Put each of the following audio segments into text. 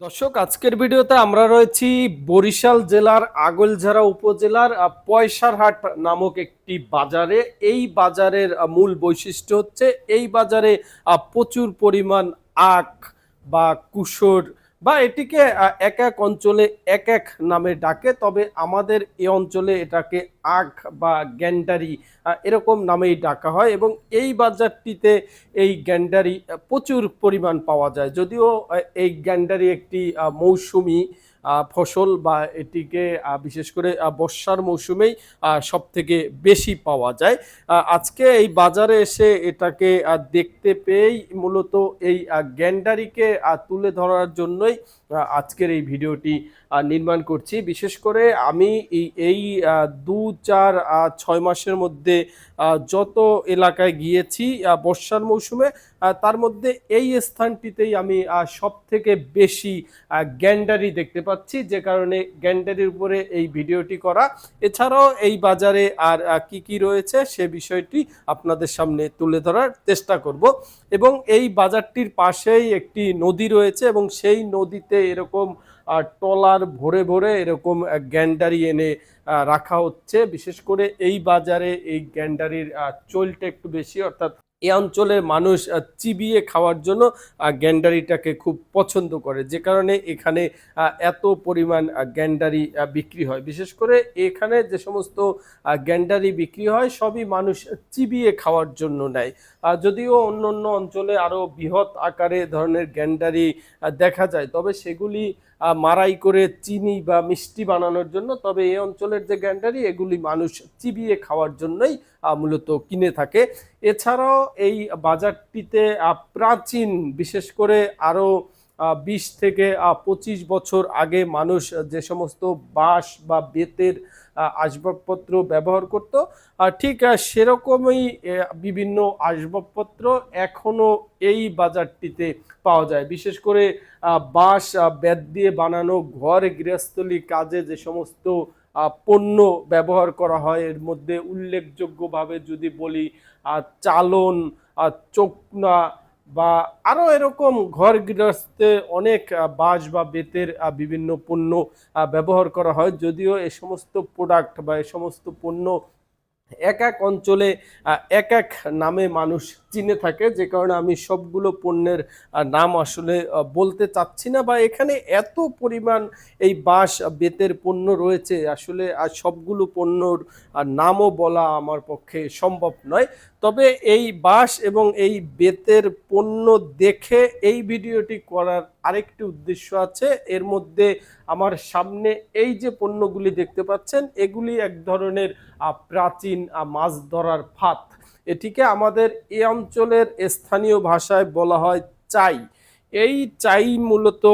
দর্শক, আজকের ভিডিওতে আমরা রয়েছি বরিশাল জেলার আগলঝাড়া উপজেলার পয়সারহাট নামক একটি বাজারে। এই বাজারের মূল বৈশিষ্ট্য হচ্ছে এই বাজারে প্রচুর পরিমাণ আখ বা কুসর বা এটিকে এক এক অঞ্চলে এক এক নামে ডাকে। তবে আমাদের এই অঞ্চলে এটাকে আখ বা গ্যান্ডারি এরকম নামেই ডাকা হয় এবং এই বাজারটিতে এই গ্যান্ডারি প্রচুর পরিমাণ পাওয়া যায়। যদিও এই গ্যান্ডারি একটি মৌসুমি ফসল বা এটিকে বিশেষ করে বর্ষার মৌসুমেই সব থেকে বেশি পাওয়া যায়। আজকে এই বাজারে এসে এটাকে দেখতে পেয়েই মূলত এই গ্যান্ডারিকে তুলে ধরার জন্যই আজকের এই ভিডিওটি নির্মাণ করছি। বিশেষ করে আমি এই দু চার ছয় মাসের মধ্যে যত এলাকায় গিয়েছি বর্ষার মৌসুমে তার মধ্যে এই স্থানটিতেই আমি সব থেকে বেশি গ্যান্ডারি দেখতে পাচ্ছি, যে কারণে গ্যান্ডারির উপরে এই ভিডিওটি করা। এছাড়াও এই বাজারে আর কি কি রয়েছে, সে বিষয়টি আপনাদের সামনে তুলে ধরার চেষ্টা করব। এবং এই বাজারটির পাশেই একটি নদী রয়েছে এবং সেই নদীতে এরকম আহ, ট্রলার ভরে ভরে এরকম গ্যান্ডারি এনে রাখা হচ্ছে। বিশেষ করে এই বাজারে এই গ্যান্ডারির চলটা একটু বেশি অর্থাৎ এই অঞ্চলের মানুষ চিবিয়ে খাওয়ার জন্য গ্যান্ডারিটাকে খুব পছন্দ করে। যে কারণে এখানে এত পরিমাণ গ্যান্ডারি বিক্রি হয়। বিশেষ করে এখানে যে সমস্ত গ্যান্ডারি বিক্রি হয় সবই মানুষ চিবিয়ে খাওয়ার জন্য নেয়। যদিও অন্য অন্য অঞ্চলে আরও বৃহৎ আকারে ধরনের গ্যান্ডারি দেখা যায়। তবে সেগুলি মারাই করে চিনি বা মিষ্টি বানানোর জন্য। তবে এই অঞ্চলের যে গ্যান্ডারি, এগুলি মানুষ চিবিয়ে খাওয়ার জন্যই মূলত কিনে থাকে। এছাড়াও এই বাজারটিতে প্রাচীন, বিশেষ করে আরও বিশ থেকে পঁচিশ বছর আগে মানুষ যে সমস্ত বাঁশ বা বেতের আসবাবপত্র ব্যবহার করত ঠিক সেরকমই বিভিন্ন আসবাবপত্র এখনও এই বাজারটিতে পাওয়া যায়। বিশেষ করে বাঁশ বেত দিয়ে বানানো ঘর, গৃহস্থলী কাজে যে সমস্ত পণ্য ব্যবহার করা হয়, এর মধ্যে উল্লেখযোগ্যভাবে যদি বলি চালন চোকনা বা আরও এরকম ঘর গৃহস্থে অনেক বাজ বা বেতের বিভিন্ন পণ্য ব্যবহার করা হয়। যদিও এ সমস্ত প্রোডাক্ট বা এ সমস্ত পণ্য এক এক অঞ্চলে এক এক নামে মানুষ চিনে থাকে। যে কারণে আমি সবগুলো পণ্যের নাম আসলে বলতে চাচ্ছি না বা এখানে এত পরিমাণ এই বাঁশ বেতের পণ্য রয়েছে। আসলে আর সবগুলো পণ্যর নামও বলা আমার পক্ষে সম্ভব নয়। তবে এই বাঁশ এবং এই বেতের পণ্য দেখে এই ভিডিওটি করার আরেকটি উদ্দেশ্য আছে। এর মধ্যে আমার সামনে এই যে পণ্যগুলি দেখতে পাচ্ছেন, এগুলি এক ধরনের প্রাচীন মাছ ধরার ফাঁদ। এটিকে আমাদের এ অঞ্চলের স্থানীয় ভাষায় বলা হয় চাই। এই চাই মূলত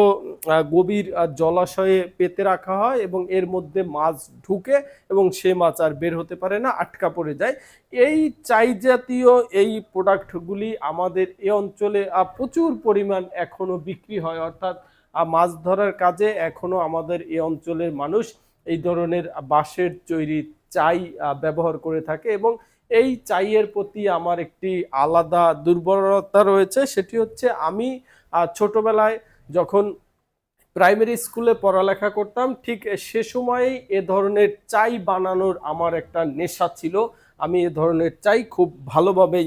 গভীর জলাশয়ে পেতে রাখা হয় এবং এর মধ্যে মাছ ঢুকে এবং সে মাছ আর বের হতে পারে না, আটকা পড়ে যায়। এই চাই জাতীয় এই প্রোডাক্টগুলি আমাদের এই অঞ্চলে প্রচুর পরিমাণ এখনও বিক্রি হয়। অর্থাৎ মাছ ধরার কাজে এখনও আমাদের এই অঞ্চলের মানুষ এই ধরনের বাঁশের তৈরি চাই ব্যবহার করে থাকে এবং এই চাইয়ের প্রতি আমার একটি আলাদা দুর্বলতা রয়েছে, সেটি হচ্ছে আমি আহ, ছোটবেলায় যখন প্রাইমারি স্কুলে পড়ালেখা করতাম ঠিক সে সময়েই এ ধরনের চাই বানানোর আমার একটা নেশা ছিল। আমি এ ধরনের চাই খুব ভালোভাবেই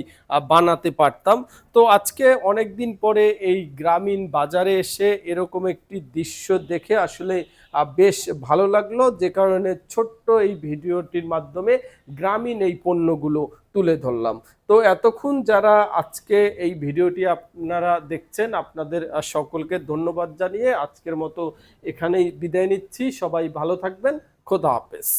বানাতে পারতাম। তো আজকে অনেক দিন পরে এই গ্রামীণ বাজারে এসে এরকম একটি দৃশ্য দেখে আসলে বেশ ভালো লাগল। যে কারণে ছোট্ট এই ভিডিওটির মাধ্যমে গ্রামীণ এই পণ্যগুলো তুলে ধরলাম। তো এতক্ষণ যারা আজকে এই ভিডিওটি আপনারা দেখছেন, আপনাদের সকলকে ধন্যবাদ জানিয়ে আজকের মতো এখানেই বিদায় নিচ্ছি। সবাই ভালো থাকবেন। খোদা হাফেজ।